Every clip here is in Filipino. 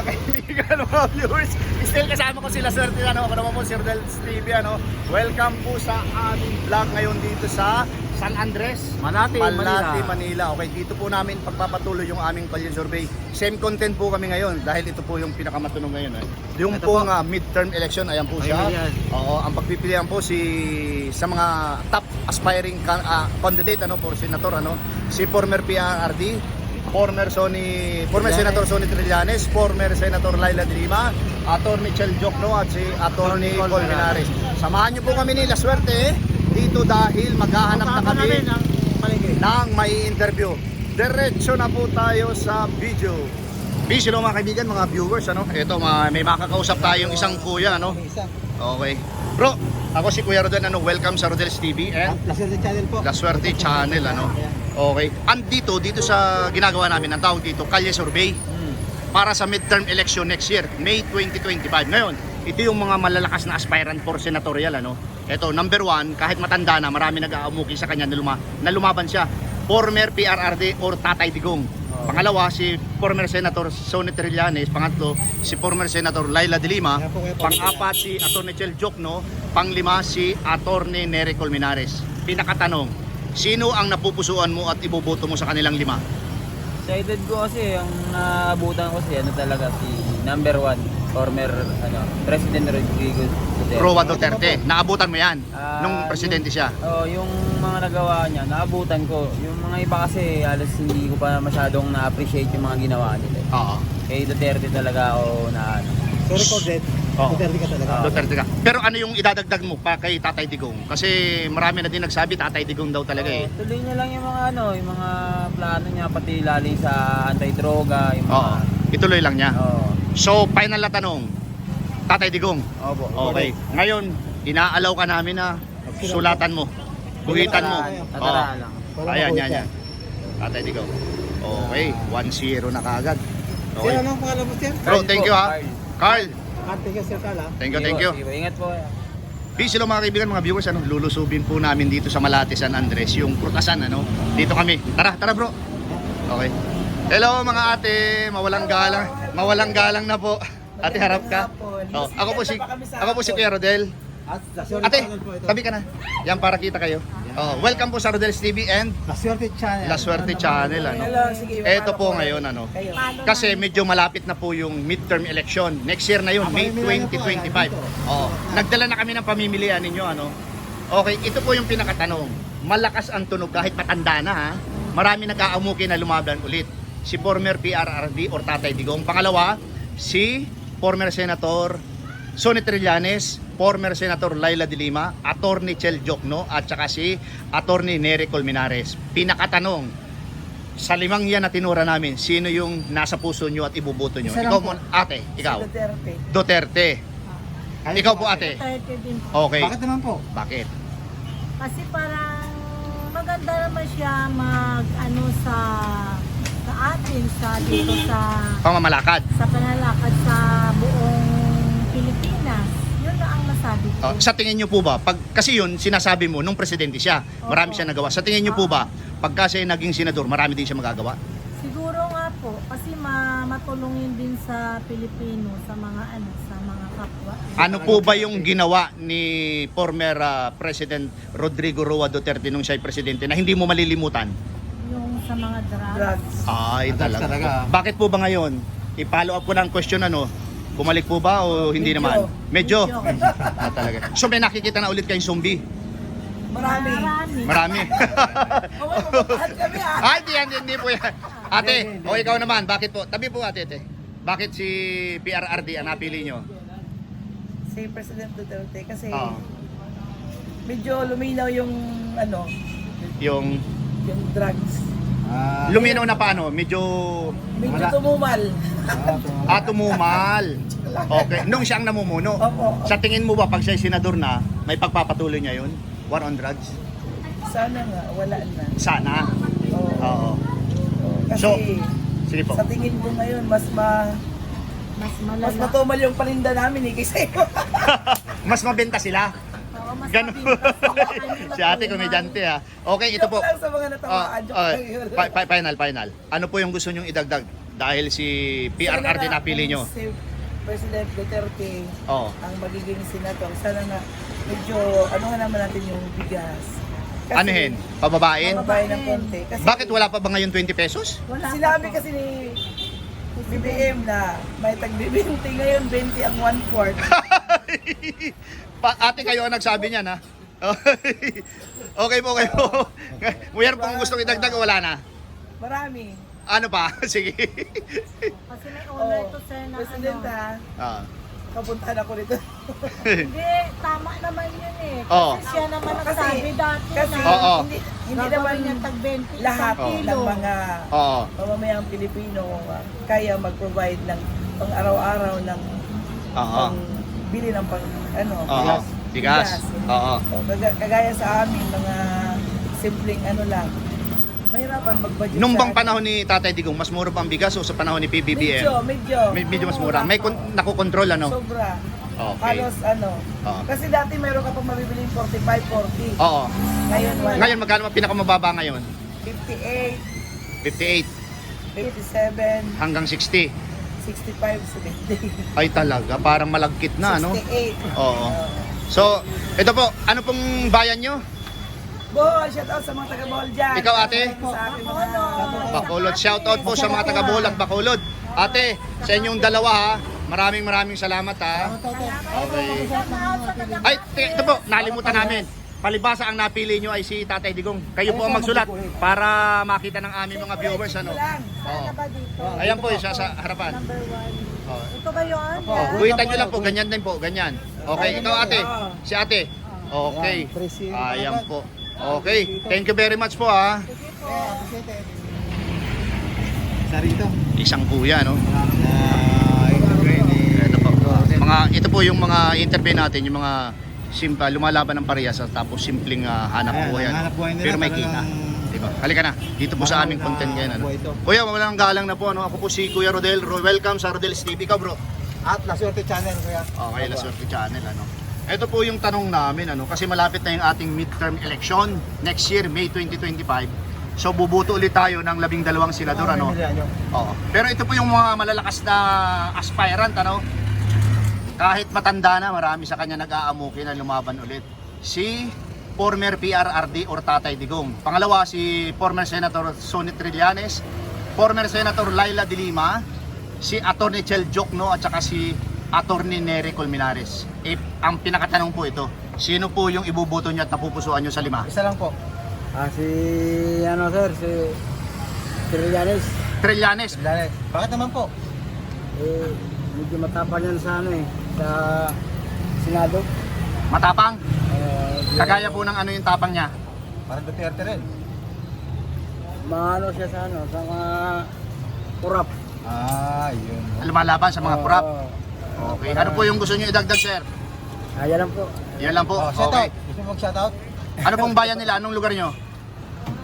mga kaibigan, mga viewers. Still kasama ko sila Sir Til, ano, ako naman po Sir Del Stevie, ano. Welcome po sa aming vlog ngayon dito sa San Andres, Malate, Malate, Manila. Manila. Okay, dito po namin pagpapatuloy yung aming Palyan Survey. Same content po kami ngayon dahil ito po yung pinakamatunong ngayon. Eh. Yung Ito po po. nga midterm election, ayan po siya. Oo, ang pagpipilian po si sa mga top aspiring ah, candidate ano for senator ano, si former PRRD, former Sony, former. Senator Sonny Trillanes, former Senator Laila de Lima, Attorney Chel Jokno at si Attorney Col Colmenares. Samahan niyo po kami nila swerte eh, dito dahil maghahanap na kami ng may interview. Diretso na po tayo sa video. Peace, hello mga kaibigan, mga viewers, ano? Ito, may makakausap tayong isang kuya, ano? Okay. Bro, ako si Kuya Rodel, ano? Welcome sa Rodel's TV and Laserte channel po. La Suerte Channel, ano? Okay. Andito, dito sa ginagawa namin, ang tawag dito, Kalye Survey Hmm. para sa midterm election next year, May 2025. Ngayon, ito yung mga malalakas na aspirant for senatorial, ano? Ito, number one, kahit matanda na, marami nag-aamuki sa kanya na, luma, na lumaban siya. Former PRRD or Tatay Digong. Pangalawa, si former Senator Sonny Trillanes. Pangatlo, si former Senator Laila de Lima. Pang-apat, si Atty. Chel Jokno. Panglima, si Atty. Nery Colmenares. Pinakatanong, sino ang napupusuan mo at iboboto mo sa kanilang lima? Excited ko kasi ang naabutan ko si ano talaga si number one former ano President Rodrigo Duterte. Roa Duterte. Naabutan mo yan Ah, nung presidente siya. Oh, yung mga nagawa niya, naabutan ko. Yung mga iba kasi alas hindi ko pa masyadong na-appreciate yung mga ginawa nila. eh. Oo. Kay Duterte talaga ako na ano. So recorded. Oo. Duterte ka talaga. Ah. Duterte ka. Pero ano yung idadagdag mo pa kay Tatay Digong? Kasi marami na din nagsabi Tatay Digong daw talaga eh. Oh, tuloy niya lang yung mga ano, yung mga plano niya pati lali sa anti-droga, yung mga Oo. Ituloy lang niya. Oo. So, final na tanong. Tatay Digong. Opo. Okay. Ngayon, inaalaw ka namin na sulatan mo. Guhitan mo. Tatara Oo. lang. Walang Ayan, yan, yan. Tatay Digong. Okay, 1-0 na kagad. Sir, Okay. anong pangalan mo, sir? Bro, thank you ha. Carl, Ate ka, sir, Kala. thank you, thank you. Ingat po. Peace hello mga kaibigan, mga viewers, ano, lulusubin po namin dito sa Malate San Andres, yung prutasan, ano, dito kami. Tara, tara bro. Okay. Hello mga ate, mawalang galang, mawalang galang na po. Ate harap ka. Oh, ako po si ako po si Kuya Rodel. Ate, channel po ito. tabi ka na. Yan para kita kayo. Oh, welcome po sa Rodel's TV and Laserte channel. La Suerte Channel ano. Ito po ngayon ano. Kasi medyo malapit na po yung midterm election. Next year na yun, Ah, May pamimilihan na po, 2025. ayan, dito. Oo. Nagdala na kami ng pamimilian ninyo ano. Okay, ito po yung pinakatanong. Malakas ang tunog kahit matanda na ha. Marami nag-aamuki na lumaban ulit. Si former PRRD or Tatay Digong. Pangalawa, si former Senator Sonny Trillanes, former Senator Laila de Lima, Attorney Chel Jokno at saka si Attorney Nery Colmenares. Pinakatanong, sa limang yan na tinura namin, sino yung nasa puso nyo at ibubuto nyo? Isa Ikaw po. mo, ate, ikaw. Duterte. Duterte. Ayun Ikaw po, po ate. Duterte din. Okay. Bakit naman po? Bakit? Kasi parang maganda naman siya mag ano sa sa atin sa dito sa Pamamalakad. sa panalakad sa masabi ko. Oh, sa tingin nyo po ba, pag, kasi yun, sinasabi mo, nung presidente siya, marami Opo. siya nagawa. Sa tingin nyo po ba, pagka siya naging senador, marami din siya magagawa? Siguro nga po kasi ma matulungin din sa Pilipino sa mga ano sa mga kapwa. Ano po ba yung ginawa ni former ah, President Rodrigo Roa Duterte nung siya ay presidente na hindi mo malilimutan? Yung sa mga drugs. Ay, Drugs talaga. talaga. Bakit po ba ngayon? I-follow up ko ng question ano, bumalik po ba o hindi Medyo. naman? Medyo. Medyo. ah, talaga. So may nakikita na ulit kayong zombie? Marami. Marami. Marami. kami ah. Ay, hindi yan, hindi po yan. Ate, o ikaw naman, bakit po? Tabi po ate, ate. Bakit si PRRD ang napili nyo? si President Duterte kasi Oo. medyo luminaw yung ano, yung yung drugs. Ah, luminaw na paano? Medyo Medyo Wala. tumumal. ah, ah, tumumal. Okay. Nung siyang namumuno. Opo. Sa tingin mo ba, pag siya senador na, may pagpapatuloy niya yun? War on drugs? Sana nga wala na. Sana. Oo. Oo. Kasi So, Sige po. sa tingin ko ngayon mas ma Mas mas malala. matumal yung paninda namin eh kaysa Mas mabenta sila. Oo, mas Ganun. si ate komedyante ha. Okay, ito po. Lang sa mga Ah, natamaan. Joke ah, lang yun. fi- fi- final, final. Ano po yung gusto nyong idagdag dahil si PRR din napili nyo. Si President Duterte Oo. ang magiging senator. Sana na medyo ano nga naman natin yung bigas. Kasi, Anuhin? Pababain? Mababayin ng konti. Kasi Bakit wala pa ba ngayon 20 pesos? Wala pa Sinabi po. kasi ni BBM na may tag-20 ngayon 20 ang one-fourth. pa, ate kayo ang nagsabi niyan ha? okay po kayo. Mayroon pong gustong idagdag o wala na? Marami. Ano pa? Sige. Kasi may owner to sir na President ano. ha, Ah. kapuntahan ako dito. Hindi, tama naman yun eh. Kasi Oo. siya naman Kasi- nagsabi dati Kasi na Oo. hindi, hindi naman niya tag 20 lahat isang kilo. ng mga Oo. pamamayang Pilipino uh, kaya mag-provide ng pang araw-araw ng Oo. pang bili ng pang ano, Oo. Bigas. Oo. So, kaga- kagaya sa amin, mga simpleng ano lang, mahirapan mag-budget Nung bang panahon ni Tatay Digong, mas mura pa ang bigas o sa panahon ni Medyo, PBBM? medyo. May medyo mas mura. May kon- nakokontrol ano? Sobra. Okay. Halos ano. Oo. Kasi dati meron ka pang mabibili 45, 40. Oo. Ngayon wala. Ngayon magkano ang pinakamababa ngayon? 58, 58 57, hanggang 60. 65, 70. Ay talaga, parang malagkit na ano? 68. Oo. So, ito po, ano pong bayan nyo? Bohol, shout out sa mga taga Bohol dyan. Ikaw, ate? Mga... Bacolod. Shout out po sa mga taga Bohol at Bacolod. Ate, sa inyong dalawa ha. Maraming maraming salamat ha. Okay. Ay, ito po, nalimutan namin. Palibasa ang napili nyo ay si Tatay Digong. Kayo po ang magsulat para makita ng aming mga viewers ano. Oo. Ba dito? Ayan po, isa sa harapan. Number one. Oo. Ito ba yun? Oh, guhitan nyo lang po, ganyan din po, ganyan. Okay, ikaw ate, si ate. Okay. Ayan po. Okay, thank you very much po ha. Sa rito. Isang kuya, no? Ah. Ito po. Mga, ito po yung mga interview natin, yung mga simple, lumalaban ng parehas at tapos simpleng ah, hanap Ayan, buhay. ano. hanap buhay nila Pero may kita. Diba? Halika na. Dito po sa aming content ngayon. Ano. Kuya, walang galang na po. Ano. Ako po si Kuya Rodel. Ro- Welcome sa Rodel's TV ka, bro. At La Suerte Channel, kuya. Okay, La Suerte Channel. Ano. Ito po yung tanong namin. Ano, kasi malapit na yung ating midterm election. Next year, May 2025. So, bubuto ulit tayo ng labing dalawang senador. Ano. Oo. Pero ito po yung mga malalakas na aspirant, ano? Kahit matanda na, marami sa kanya nag-aamukin na lumaban ulit. Si former PRRD or Tatay Digong. Pangalawa, si former Senator Sonny Trillanes, former Senator Laila de Lima, si Attorney Chel Jokno at saka si Attorney Nery Colmenares. Eh, ang pinakatanong po ito, sino po yung ibubuto niyo at napupusuan niyo sa lima? Isa lang po. Ah, si ano sir, si Trillanes. Trillanes, Dali. Bakit naman po? Eh, medyo matapang yan sa ano eh, sa Senado. matapang. Eh, Kagaya po ng ano yung tapang niya. Parang Duterte rin. Maano siya sa ano, sa mga kurap. Ah, yun. Lumalaban sa mga kurap. Oo. Okay. Ano po yung gusto niyo idagdag, sir? Ah, yan lang po. Yan lang po. Oh, shout Okay. out. Gusto mo mag-shout out? Ano pong bayan nila? Anong lugar nyo?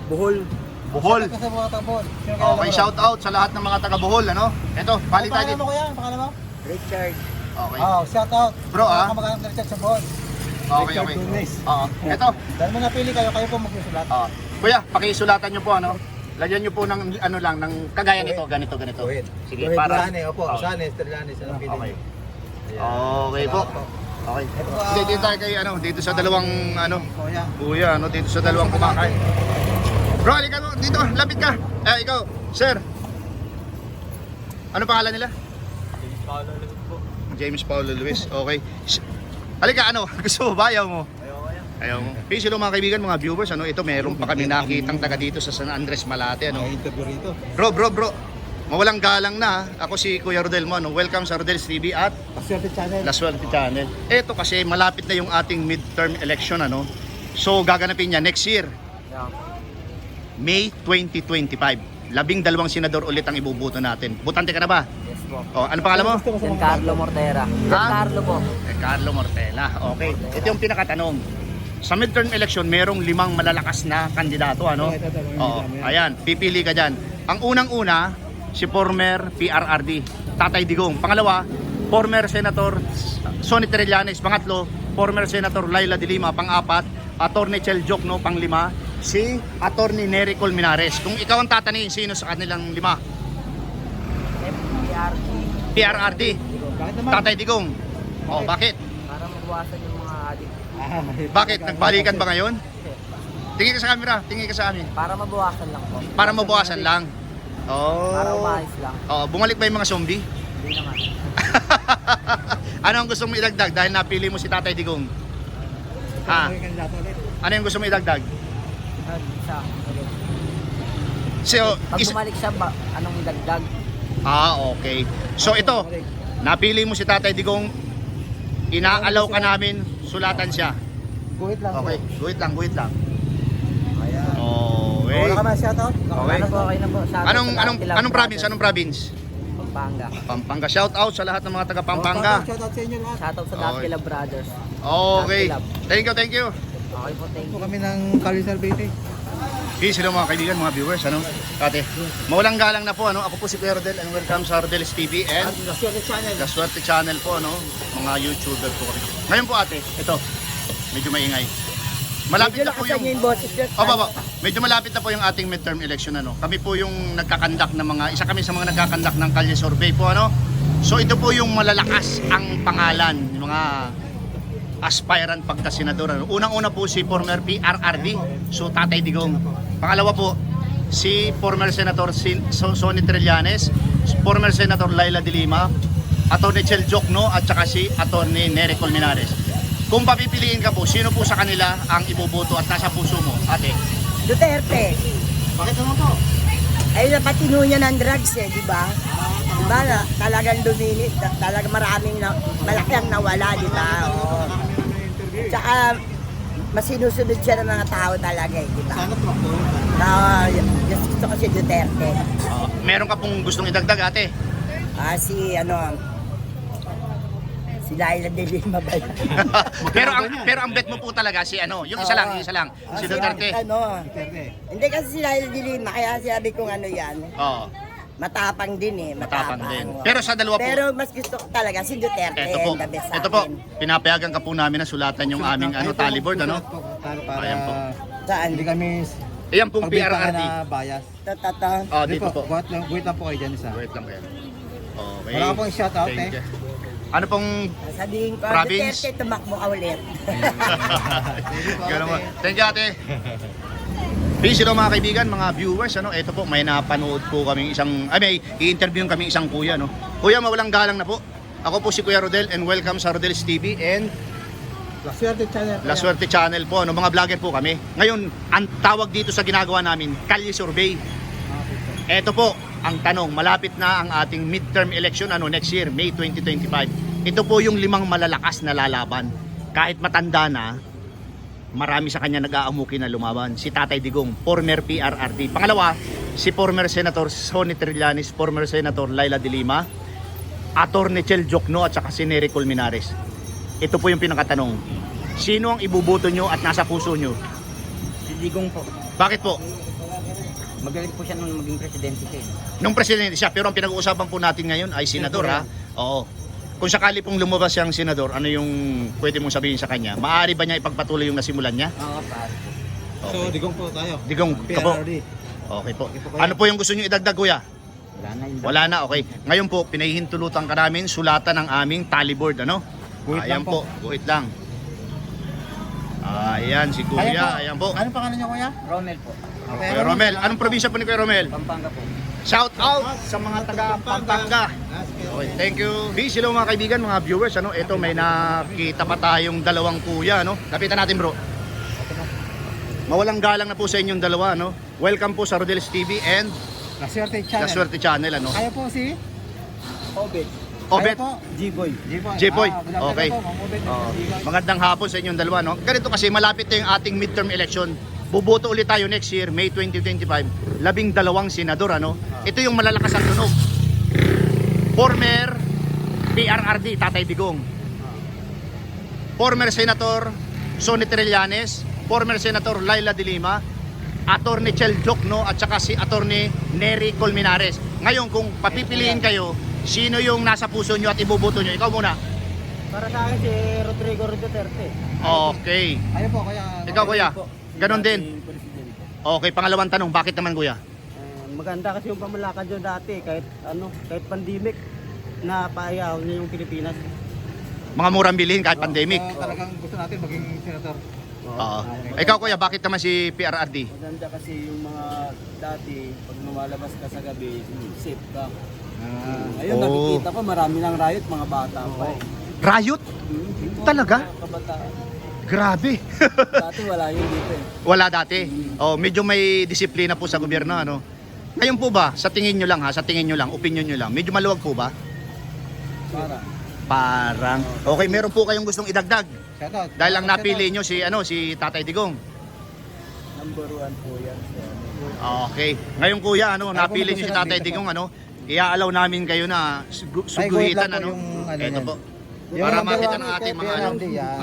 Buhol. Bohol. Kilala Okay, shout out sa lahat ng mga taga Bohol, ano? Ito, Ano balik tayo pangalan dito. mo kuya? Ano Pangalan mo? Richard. Okay. Oh, shout out. Bro, ah. Kamag-anak ni Richard sa Bohol. Okay, Richard okay. Tunes. Oo. Ito. Dahil mo napili kayo, kayo po magsusulat. Oo. Kuya, pakisulatan nyo po, ano? Lagyan nyo po ng ano lang, ng kagaya nito, ganito, ganito. Go ahead. Sige, Go ahead, para. Lane, opo. Oo. Sanes, Trillanes, anong pili Okay. niyo? Ayan. Okay po. Okay. Ito ah. Hindi, dito tayo kay, ano, dito sa dalawang, ano, Kuya. Kuya, ano, dito sa dalawang kumakain. Bro, halika mo, dito, lapit ka. Eh, ikaw, sir. Ano pangalan nila? James Paulo Luis. Okay. Halika, ano, gusto mo ba? Ayaw mo? Ayaw mo. Peace hello mga kaibigan, mga viewers. Ano, ito meron pa kami nakitang taga dito sa San Andres Malate. Ano. Interview rito. Bro, bro, bro. Mawalang galang na. Ako si Kuya Rodel mo. Ano. Welcome sa Rodel's TV at La Suerte Channel. La Suerte Channel. Ito kasi malapit na yung ating midterm election ano. So gaganapin niya next year, Yeah. May 2025. Labing dalawang senador ulit ang ibubuto natin. Butante ka na ba? Yes po. O, ano pangalan mo? San Carlo Mortera. San Carlo po. Eh, Carlo Mortela. Okay. Ito yung pinakatanong. Sa midterm election, merong limang malalakas na kandidato. Ano? Oo. Ayan, pipili ka dyan. Ang unang-una, si former PRRD, Tatay Digong. Pangalawa, former Senator Sonny Trillanes. Pangatlo, former Senator Laila de Lima. Pang-apat, Attorney Chel Jokno. Pang-lima, si Attorney Nery Colmenares. Kung ikaw ang tatanungin, sino sa kanilang lima? PRP. PRRD, Bakit naman? Tatay Digong. Oh, bakit? Para mabawasan yung mga adik. Ah, Bakit? Nagbalikan ba ngayon? Tingin ka sa camera, tingin ka sa amin. Para mabawasan lang po. Para mabawasan lang. Oh. Para umayos lang. Oh, bumalik ba yung mga zombie? Hindi naman. ano ang gusto mo idagdag dahil napili mo si Tatay Digong? Ha? Ano yung gusto mo idagdag? Ah, Isa. So, Pag is- bumalik siya, ba, anong dagdag? Ah, okay. So ito, napili mo si Tatay Digong, inaalaw ka namin, sulatan siya. Guhit lang. Okay, guhit lang, guhit lang. Ayan. Okay. Wala ka man shoutout? Okay. Ano po, okay na po. Shoutout Anong sa anong anong province? Anong province? Pampanga. Pampanga. Shout out sa lahat ng mga taga Pampanga. Shoutout sa inyo lahat. Shoutout sa Okay. Love Brothers. Okay. Thank you, thank you. Okay po, thank you. kami ng Carisal Bete. Peace hello mga kaibigan, mga viewers, ano? Ate, mawalang galang na po, ano? Ako po si Kuya Rodel and welcome sa Rodel's TV and Naswerte Channel. The Swerte Channel po, ano? Mga YouTuber po kami. Ngayon po ate, ito, medyo maingay. Malapit na po yung... Oh, baba. Medyo malapit na po yung ating midterm election ano. Kami po yung nagkakandak ng mga isa kami sa mga nagkakandak ng Kalye Survey po ano. So ito po yung malalakas ang pangalan, yung mga aspirant pagka senador. Ano. Unang-una po si former PRRD, so Tatay Digong. Pangalawa po si former Senator Sonny Trillanes, former Senator Laila de Lima, Attorney Chel Jokno at saka si Attorney Nery Colmenares. Kung papipiliin ka po, sino po sa kanila ang iboboto at nasa puso mo, ate? Duterte. Bakit naman po? Ay, napatino niya ng drugs eh, di ba? Di ba, talagang dumini, ta- talagang maraming na, malaki ang nawala, di ba? Tsaka, masinusunod siya ng mga tao talaga eh, di ba? Sana. Na, just gusto ko si Duterte. Uh, meron ka pong gustong idagdag, ate? Ah, si, ano, si Laila de Lima ba yun? pero ang pero ang bet mo po talaga si ano, yung isa lang, yung isa lang, Ah, si Duterte. Ano, Duterte. hindi kasi si Laila de Lima, kaya sabi kong ano yan, Oo, matapang din eh, matapang matapang. din. oo. Pero sa dalawa po, Pero mas gusto ko talaga si Duterte ito po, and the best sa ito po, pinapayagan ka po namin na sulatan yung aming ano, tally board, ano? Para, para Ayan po. Saan? hindi kami Iyan pong PRRD. na bias. Tatata. Oh, Hindi dito po. Guhit lang, guhit lang po kayo dyan isa. Wait lang kayo. Okay. Wala pong shoutout Thank eh. Ano pong Sabihin ko, Province? Duterte, tumakbo ka ulit. Ganun mo. Thank you, ate. Peace hello mga kaibigan, mga viewers, ano, ito po, may napanood po kami isang, ay may i-interview kami isang kuya, no. Kuya, mawalang galang na po. Ako po si Kuya Rodel and welcome sa Rodel's TV and La Suerte Channel. La Suerte Channel po, ano, mga vlogger po kami. Ngayon, ang tawag dito sa ginagawa namin, Kalye Survey. Ito po, ang tanong, malapit na ang ating midterm election ano next year, May 2025. Ito po yung limang malalakas na lalaban. Kahit matanda na, marami sa kanya nag-aamuki na lumaban. Si Tatay Digong, former PRRD. Pangalawa, si former Senator Sonny Trillanes, former Senator Laila de Lima, Attorney Chel Jokno at saka si Nery Colmenares. Ito po yung pinakatanong. Sino ang ibubuto nyo at nasa puso nyo? Si Digong po. Bakit po? Magaling po siya nung maging presidente siya. eh. Nung presidente siya, pero ang pinag-uusapan po natin ngayon ay senador ha. Oo. Kung sakali pong lumabas siyang senador, ano yung pwede mong sabihin sa kanya? Maaari ba niya ipagpatuloy yung nasimulan niya? Oo, pa. So, digong po tayo. Digong, kapo. PRRD. Okay po. Okay po kayo. Ano po yung gusto niyo idagdag kuya? Wala na yun. Wala na, okay. Ngayon po, pinahihintulutan ka namin sulatan ng aming tally board, ano? Guhit Ayan lang po. po, guhit lang. Ayan, si Ayan kuya, ayan po. Ano pangalan niyo kuya? Romel po. Kuya Romel, anong probinsya po ni Kuya Romel? Pampanga po. Shout out sa mga taga Pampanga. Okay, thank you. Peace, hello mga kaibigan, mga viewers. Ano, ito may nakita pa tayong dalawang kuya, no? Lapitan natin, bro. Mawalang galang na po sa inyong dalawa, no? Welcome po sa Rodel's TV and La Suerte La Channel. Suerte Channel, ano? Kayo po si? Obed. Obet. J-Boy. J-Boy. Ah, Okay. po. Oo. J-Boy. magandang hapon sa inyong dalawa, no? Ganito kasi malapit na yung ating midterm election. Buboto ulit tayo next year, May 2025. Labing dalawang senador, ano? Ito yung malalakas ang tunog. Former PRRD, Tatay Digong. Former Senator Sonny Trillanes. Former Senator Laila de Lima. Attorney Chel Jokno at saka si Attorney Nery Colmenares. Ngayon, kung papipiliin kayo, sino yung nasa puso nyo at ibubuto nyo? Ikaw muna. Para sa akin si Rodrigo Duterte. Okay. Kayo po kuya. Ikaw kuya, ganon din. Okay, pangalawang tanong, bakit naman kuya? Uh, maganda kasi yung pamalakad nyo dati, kahit ano, kahit pandemic, na paayaw niya yung Pilipinas. Mga murang bilhin kahit pandemic. Ah, talagang gusto natin maging senator. Oo. Ikaw kuya, bakit naman si PRRD? Maganda kasi yung mga dati, pag lumalabas ka sa gabi, safe ka. Ngayon Oh. nakikita ko marami ng riot, mga bata pa eh. Riot? Talaga? Mga Kabataan. Grabe. Dati wala yun dito eh. Wala dati. Oh, medyo may disiplina po sa gobyerno ano. Ngayon po ba, sa tingin nyo lang ha, sa tingin nyo lang, opinion nyo lang, medyo maluwag po ba? Para. Parang. Okay, meron po kayong gustong idagdag. Shoutout. Dahil lang napili nyo si ano si Tatay Digong. Number one po yan. sir. Okay. Ngayon kuya, ano, Ako napili nyo si Tatay Digong ano, i-allow namin kayo na sugu- Ay, suguhitan guhit lang po ano. yung ano Ito yan. po. Yung Para makita ng ating mga ano.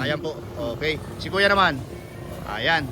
Ayan po. Okay. Si kuya naman. Ayan.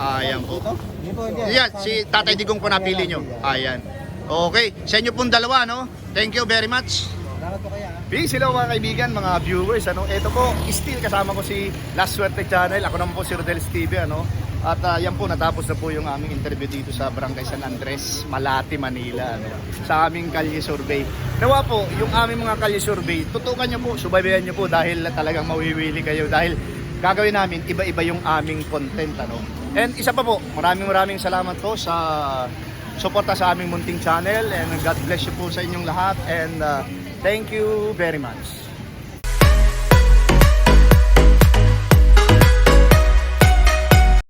Ayan po. Hindi po, hindi. Yan, si Tatay Digong po napili nyo. Ayan. Okay. Sa inyo pong dalawa, no? Thank you very much. Salamat po kaya. Peace, hello mga kaibigan, mga viewers. Ano, ito po, still kasama ko si Last Suerte Channel. Ako naman po si Rodel's TV. Ano? At ah, yan po, natapos na po yung aming interview dito sa Barangay San Andres, Malati, Manila. Ano? Sa aming kalye survey. Nawa po, yung aming mga kalye survey, tutukan nyo po, subaybayan nyo po dahil talagang mawiwili kayo. Dahil gagawin namin, iba-iba yung aming content. Ano? And isa pa po, maraming maraming salamat po sa suporta sa aming munting channel and God bless you po sa inyong lahat and uh, thank you very much.